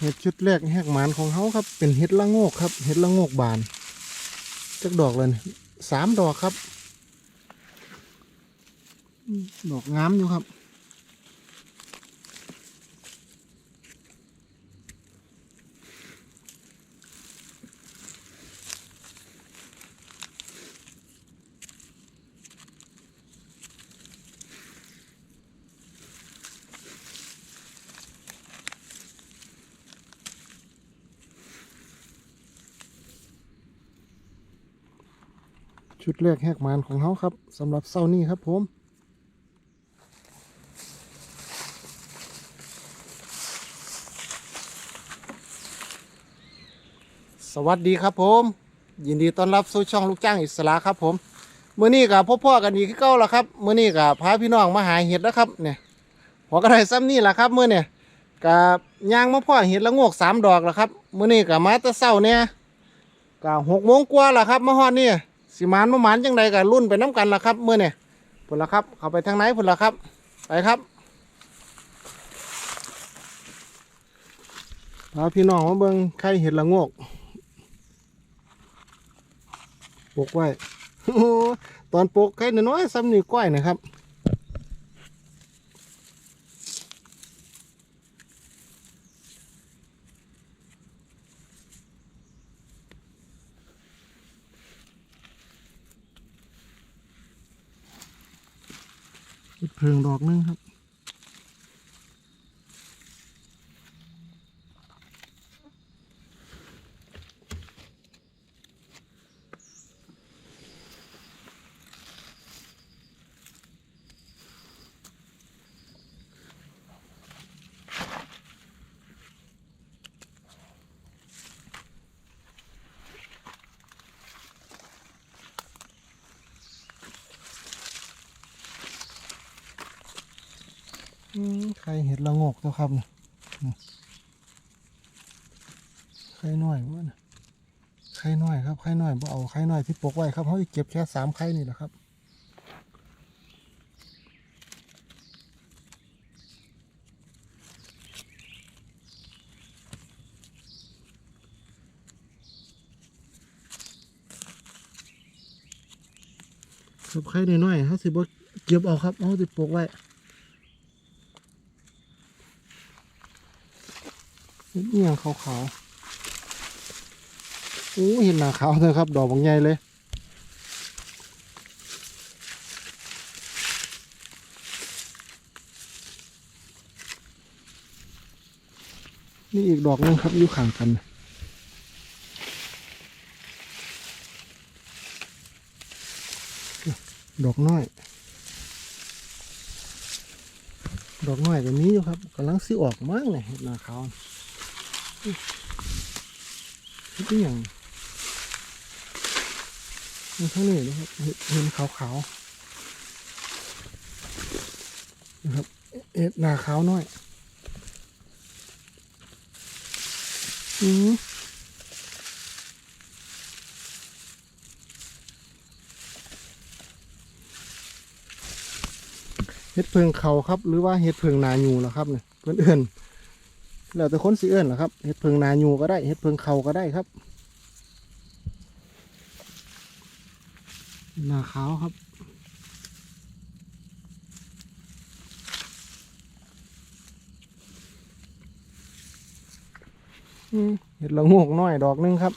เห็ดชุดแรกแหกหมานของเขาครับ เป็นเห็ดละโงกครับ เห็ดละโงกบานจักดอกเลยนี่สามดอกครับ ดอกงามอยู่ครับ ดแรกแหกมานของเขาครับสำหรับเศร้านี้ครับผมสวัสดีครับผม ยินดีต้อนรับสู่ช่องลูกจ้างอิสระครับผมเมื่อนี้กับพ่อพ่อกันอีกเก้าแล้วครับเมื่อนี้กับพาพี่น้องมาหาเห็ดแล้วครับเนี่ยพอก็ไดซ้ำนี่แหละครับเมื่อเนี่ยกับยางมาพ่อเห็ดละโงกสามดอกแล้วครับเมื่อนี้กับมาตะเศร้าเนี่ยกับหกโมงกว่าแล้วครับมาฮอดนี่ สิมานมามานจังใดกับรุ่นไปน้ำกันละครับเมื่อเนี่ยพุ่นละครับ เข้าไปทางไหนพุ่นละครับ ไปครับพาพี่น้องมาเบิ้งไข่เห็ดละงกปกไว้ตอนปกไข่น้อยๆซ้ำนี่ก้อยนะครับ เพิงดอกหนึงครับ ใครเห็ดละงกตัวครับนี่ยอืมไข่น้อยวะนะไข่น้อยครับไข่น้อยบ่เอาไข่น้อยที่ปกไว้ครับเขาจะเก็บแค่สามไข่นี่แหละครับครับไข่น้อยๆเขาสิบ่เก็บเอาครับเขาสิปกไว้ เห็นอหย่างขาวๆโอ้เห็นหนาขาวเลยครับ ดอกบางใหญ่เลยนี่อีกดอกหนึงครับอยู่ข้างกันดอกน้อย ดอกน้อยก็มีอยู่ครับกำลังสิออกมากเลยห็ดหนาขาว นี่เป็นอย่างมันทั้งนี้นะครับเห็ดเห็นขาวๆนะครับเห็ดหนาขาวน้อยอืมเห็ดเพิงเขาครับ หรือว่าเห็ดเพิงนาอยูล่ะครับเนี่ยเพื่อนเอื่น แล้วแต่คนสิเอื่นล่ะครับเห็ดเพิงนายูก็ได้เห็ดเพิงเขาก็ได้ครับนาขาวครับเห็ดละโงกน้อยดอกหนึงครับ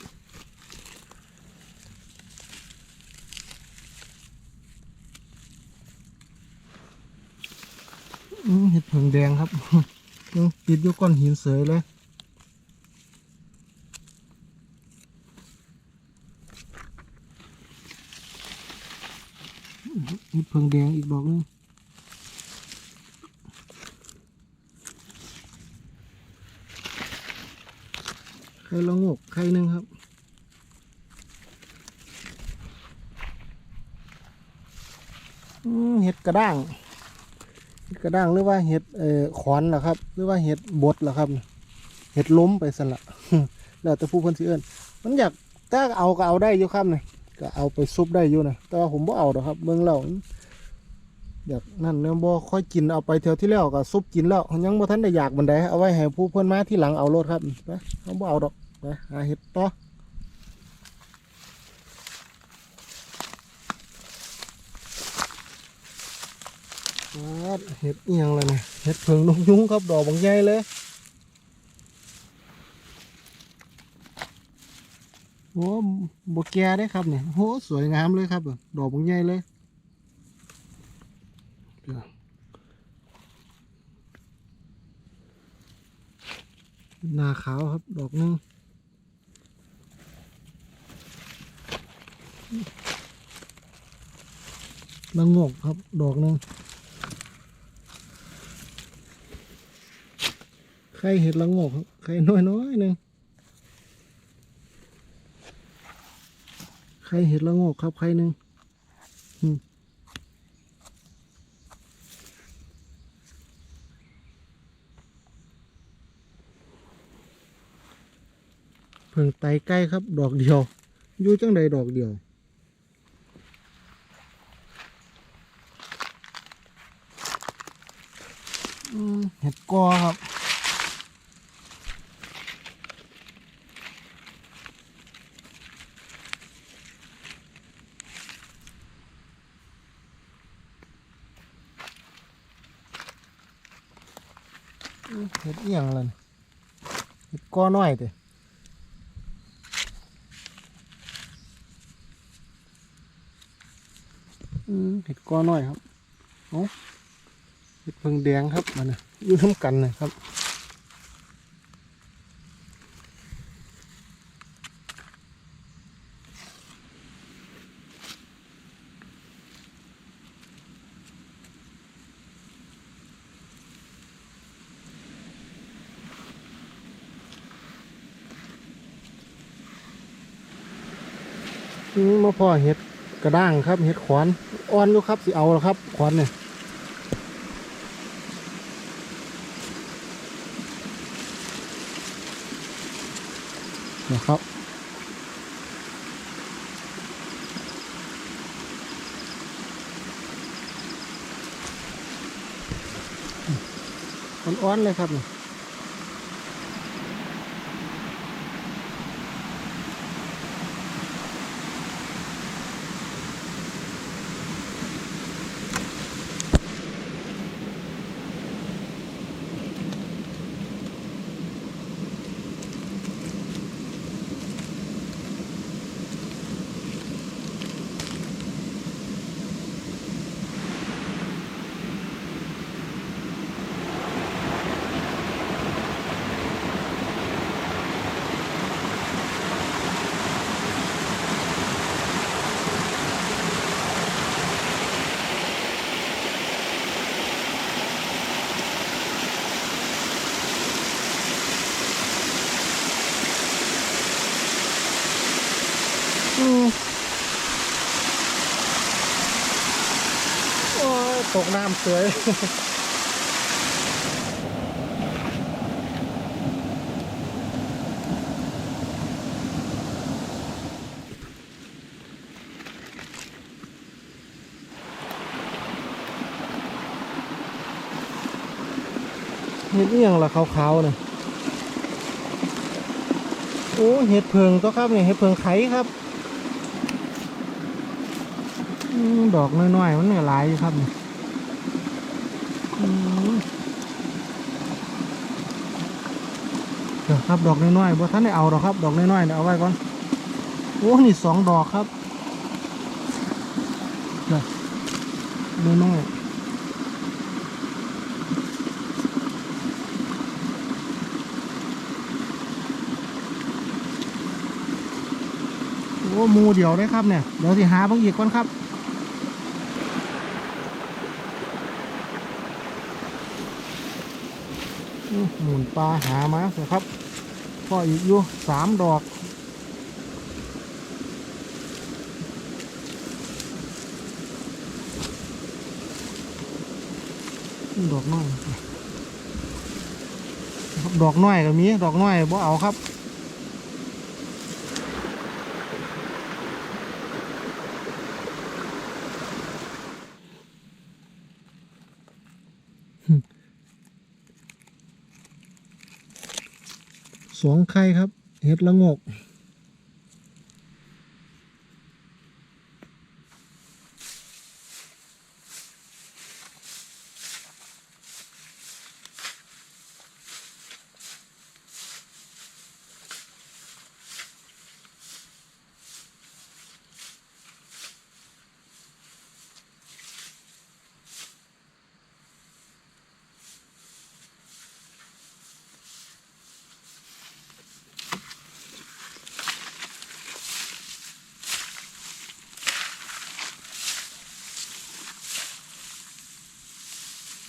เห็ดเผิงแดงครับ ติดอยู่ก้อนหินเสยเลยเห็ดเผิงแดงอีกดอกหนึงไข่ละงกไข่หนึ่งครับเห็ดกระด้าง กระด้างหรือว่าเห็ดเอ่อขอนเหรอครับ หรือว่าเห็ดบดเหรอครับ เห็ดล้มไปสละแล้วแต่ผู้เพันสิเอิญมันอยากถ้าเอาก็เอาได้อยู่ครับเนี่ยก็เอาไปซุปได้อยู่นะแต่ว่าผมบ่เอาดอกครับเบิ่งแล้วอยากนั่นเนื้อบ่ค่อยกินเอาไปเที่ยวที่แล้วก็ซุปกินแล้วยังบ่ทันได้อยากบันไดเอาไว้ให้ผู้เพิ่อนมาที่หลังเอารถครับไปเอาบ่เอาดอกไปหาเห็ดต่อครับ เห็ดเอียงเลยเนี่ยเห็ดเพิงนกยุ้งครับดอกบางใหญ่เลยโอ้บแกได้ครับเนี่ยโอ้สวยงามเลยครับดอกบางใหญ่เลยหน้าขาวครับดอกนึงละงกครับดอกนึง ไข่เห็ดละงกไข่น้อยน้อยๆหนึ่งไข่เห็ดละงกครับไข่หนึ่งเพิ่งไตใกล้ครับ ดอกเดียวอยู่จังใดดอกเดียวเห็ดกอครับ เห็ดเอียงเลยเห็ดก้อน้อยเตะเห็ดก้อน้อยครับเอ้าเห็ดเพิงแดงครับมันนะอยู่ท้ำกันนะครับ พ่อเห็ดกระด้างครับเห็ดขวานอ่อนอยู่ครับสิเอาแล้วครับขวานเนี่ยนะครับอ่อนๆเลยครับเนี่ย กน้ำสยเห็ดเอียงละขาวๆเลยโอ้เห็ดเพิงตัวครับเนี่ยเห็ดเพิงไข่ครับดอกน้อยๆมันเหนือลายอยู่ครับเนี่อืมเดี๋ยว ครับ ดอกน้อยๆบ่ท่านได้เอาหรอกครับ ดอกน้อยๆเนี่ยเอาไว้ก่อนโอ้นี่สองดอกครับเดี๋ยน้อยๆโอ้หมูเดียวได้ครับเนี่ยเดี๋ยวสิหาบางอีกก่อนครับหมุนปลาหามาสิครับ ก็อีกอยู่สามดอกดอกน้อยครับดอกน้อยก็มีดอกน้อยบ่เอาครับ สองไข่ครับ เห็ดละงก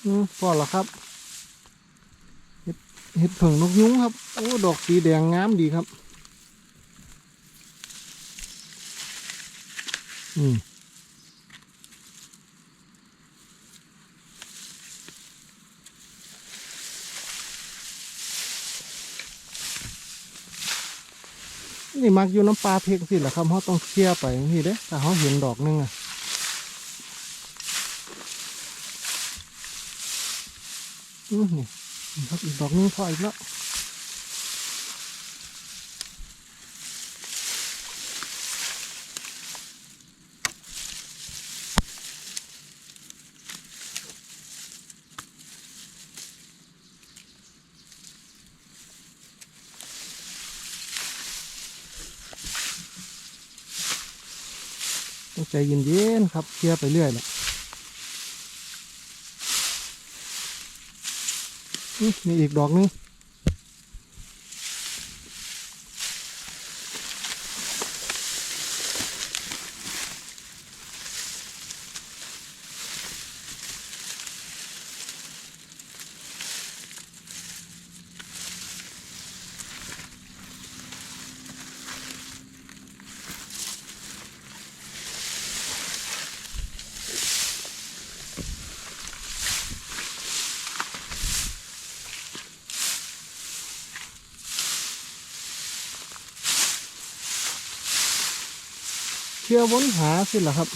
อืมพอแล้วครับเห็ดเห็ดเผิงนกยุ้งครับโอ้ดอกสีแดงงามดีครับ อืมนี่มักอยู่น้ำปลาเพกสิแหละครับเขาต้องเคลียร์ไปงนี้เด้แต่เขาเห็นดอกนึงอะ อืมนี่ครับอีกดอกนึงพออีกแล้วใจเย็นๆครับเคลียร์ไปเรื่อยแหละ มีอีกดอกนึง เที่ยวนหาสิล่ะครับ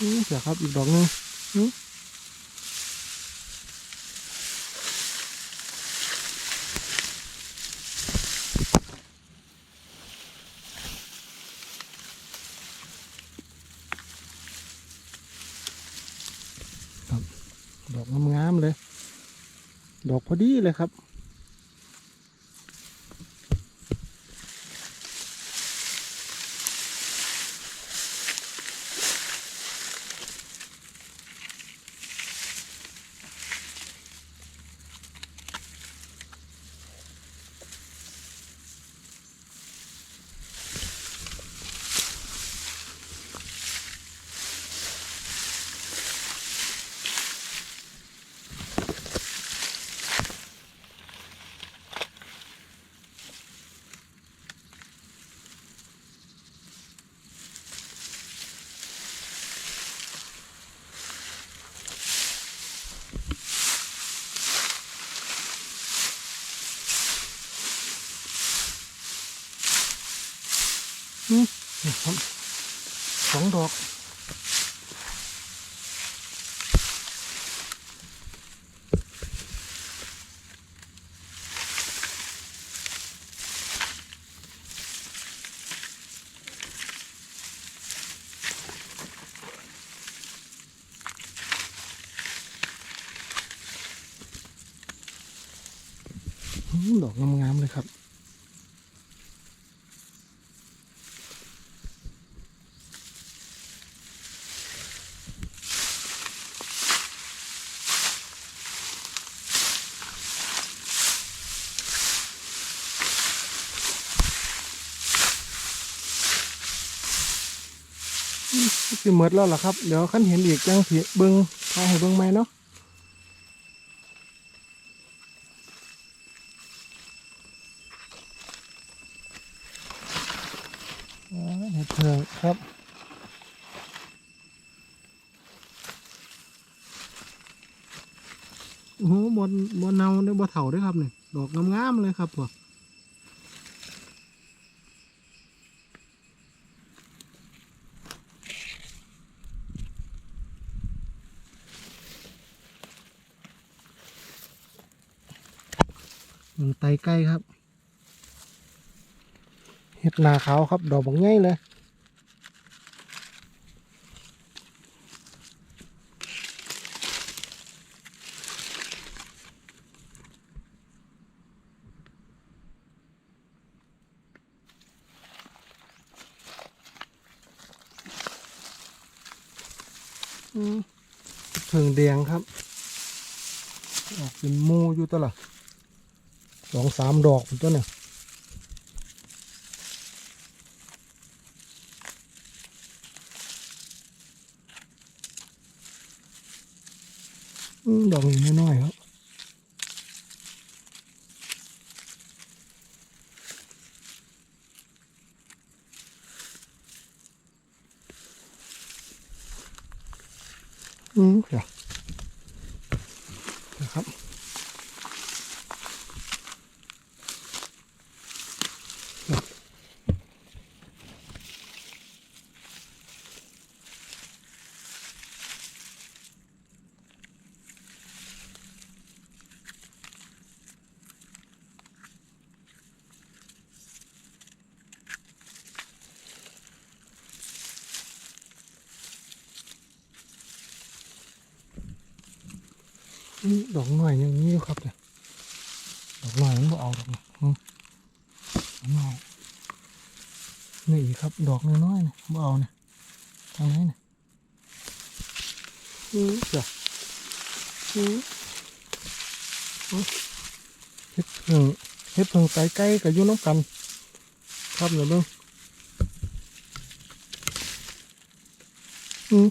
อืมเสียครับอีกดอกหนึงอืมครับดอกงามๆเลย ด อกพอดีเลยครับ นี่ครับ สองดอกดอกงามๆเลยครับ สิหมดแล้วล่ะครับ เดี๋ยวขั้นเห็นอีกจังสิเบิงพาให้เบิงไหมเนาะเห็ดเผือกครับโอ้โหบนบนเนาเด้อบนเถาด้วยครับเนี่ยดอกงามๆเลยครับพ่ออื มไตไก่ครับ เห็ดนาขาวครับ ดอกบักใหญ่เลยอืมเพิงแดงครับ ออกเป็นมูอยู่ตัวละ สองสามดอกเป็นตัวเนี่ยอืมดอกนี้น้อยๆครับอืมเดี๋ยวนะ อืมดอกหน่อยอย่างนี้อยู่ครับเนี่ยดอกหน่อยมันบ่เอาดอกนะอืมดอกหน่อยนี่อีกครับ ดอกน้อยๆเนี่ยบ่เอาเนี่ยทางไหนเนี่ยอืมเดี๋ยวอืมอืมเฮ็ดเพิ่งเฮ็ดเพิ่งไตไก่กับอยู่น้ำกัน ครับเดี๋ยวเบิ่งอืม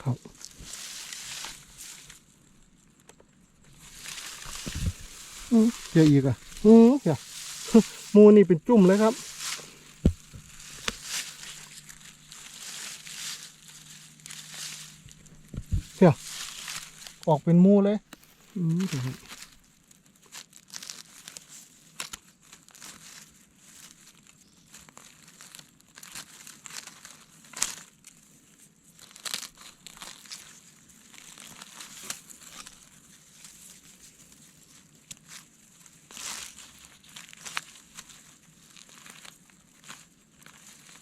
ครับอืม เจออีกอะอืมเดี๋ยวหมูนี่เป็นจุ่มเลยครับเดี๋ยวออกเป็นหมูเลย อืมเดี๋ยวครับ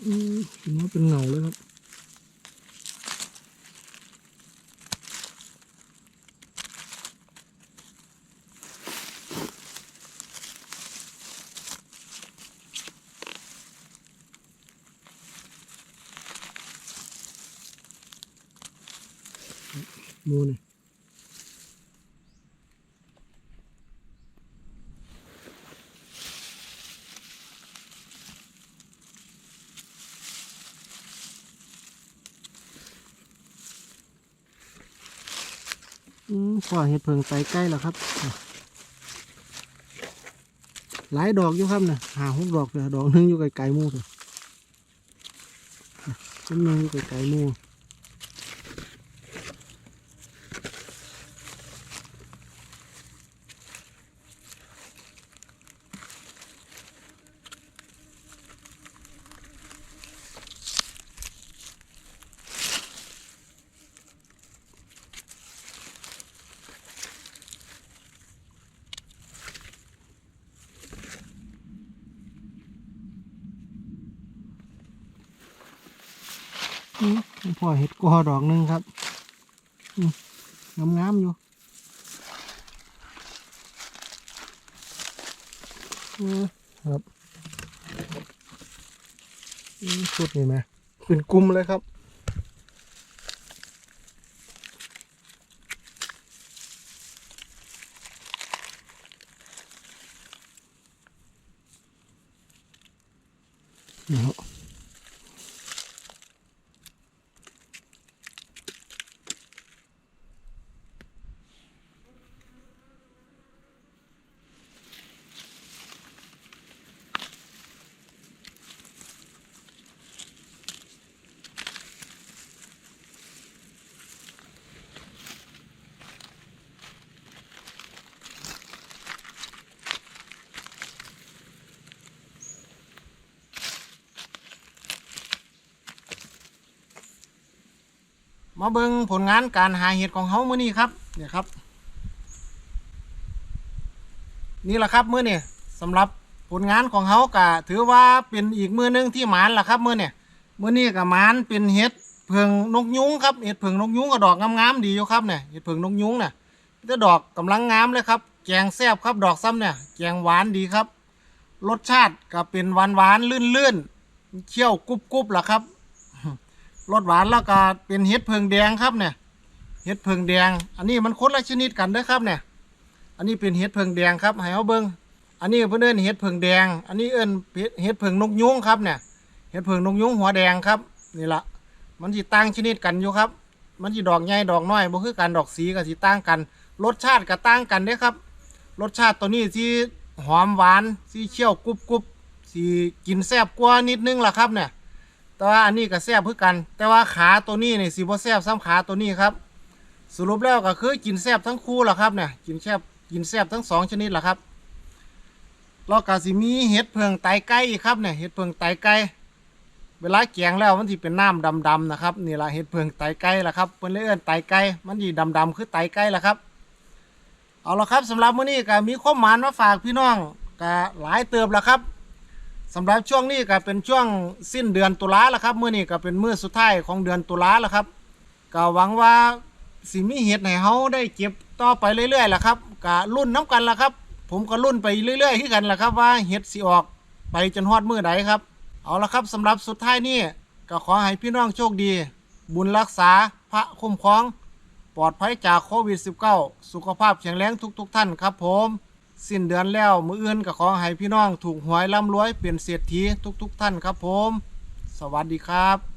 อืมเห็นว่าเป็นเงาเลยครับ ห มูนี่อืมพอเห็ดเพิงไตใกล้แล้วครับ หลายดอกอยู่ครับเนี่ยหาหกดอกเลยดอกนึงอยู่ไกลๆมู่เลยต้นนึงอยู่ไกลๆมู่ พ่อเห็ดกอดอกหนึ่งครับงามงามๆอยู่ครับชุดนี่ไหมเป็นกลุ่มเลยครับเนี่ครั มาเบิ่งผลงานการหาเห็ดของเฮามื้อนี้ครับเนี่ยครับ นี่แหละครับมื้อนี่สำหรับผลงานของเฮาก็ถือว่าเป็นอีกมื้อหนึงที่หมานล่ะครับมื้อเนี่ยมื้อนี้ก็หมานเป็นเห็ดเพิงนกยุงครับเห็ดเพิงนกยุงก็ดอกงามๆดีอยู่ครับเนี่ยเห็ดเพิงนกยุงเนี่ยจะดอกกำลังงามเลยครับแกงแซ่บครับดอกซ้ำเนี่ยแกงหวานดีครับ รสชาติก็เป็นหวานหวานลื่นลื่นๆเคี้ยวกรุบกรุบล่ะครับ รสหวานแล้วก็เป็นเห็ดเพิงแดงครับเนี่ยเห็ดเพิงแดง อันนี้มันคนละชนิดกันเด้อครับเนี่ย อันนี้เป็นเห็ดเพิงแดงครับให้เอาเบิ้งอันนี้เพื่นเอินเห็ดเพิงแดง อันนี้เอิ้นเห็ดเพิงนกยุงครับเนี่ยเห็ดเพิงนกยุงหัวแดงครับนี่ละมันสิต่างชนิดกันอยู่ครับ มันสิดอกใหญ่ดอกน้อยบ่คือกันดอกสีก็สิต่างกัน รสชาติก็ต่างกันเด้ครับ รสชาติตัวนี้สิหอมหวานสิเคี้ยวกรุบกรุบสิกินแซ่บกว่านิดนึงล่ะครับเนี่ย แต่ว่าอันนี้ก็แซ่บคือกัน แต่ว่าขาตัวนี้เนี่ยสิบ่แซ่บซ้ำขาตัวนี้ครับ สรุปแล้วก็คือกินแซ่บทั้งคู่ล่ะครับเนี่ยกินแซ่บกินแซ่บทั้งสองชนิดล่ะครับแล้วก็สิมีเห็ดเพิงไตไก่อีกครับเนี่ยเห็ดเพิงไตไก่เวลาแกงแล้วมันสิเป็นน้ำดำๆนะครับนี่ละเห็ดเพิงไตไก่ล่ะครับเพิ่นเลยเอิ้นไตไก่มันสิดำๆคือไตไก่ล่ะครับ เอาละครับสำหรับมื้อนี้ก็มีข้อมานมาฝากพี่น้องก็หลายเติบแล้วครับ สำหรับช่วงนี้ก็เป็นช่วงสิ้นเดือนตุลาแล้วครับมื้อนี้ก็เป็นมื้อสุดท้ายของเดือนตุลาแล้วครับก็หวังว่าสิมีเห็ดให้เฮาได้เก็บต่อไปเรื่อยๆล่ะครับก็รุ่นน้กันล่ะครับ ผมก็รุ่นไปเรื่อยๆคือกันล่ะครับว่าเห็ดสิออกไปจนฮอดมื้อใดครับ เอาละครับสำหรับสุดท้ายนี้ก็ขอให้พี่น้องโชคดี บุญรักษาพระคุ้มครอง ปลอดภัยจากโควิด -19 สุขภาพแข็งแรงทุกๆทท่านครับผม สิ้นเดือนแล้ว มืออื่นกับขอให้พี่น้องถูกหวยร่ำรวยเปลี่ยนเศรษฐีทุก ๆ ท่านครับผม สวัสดีครับ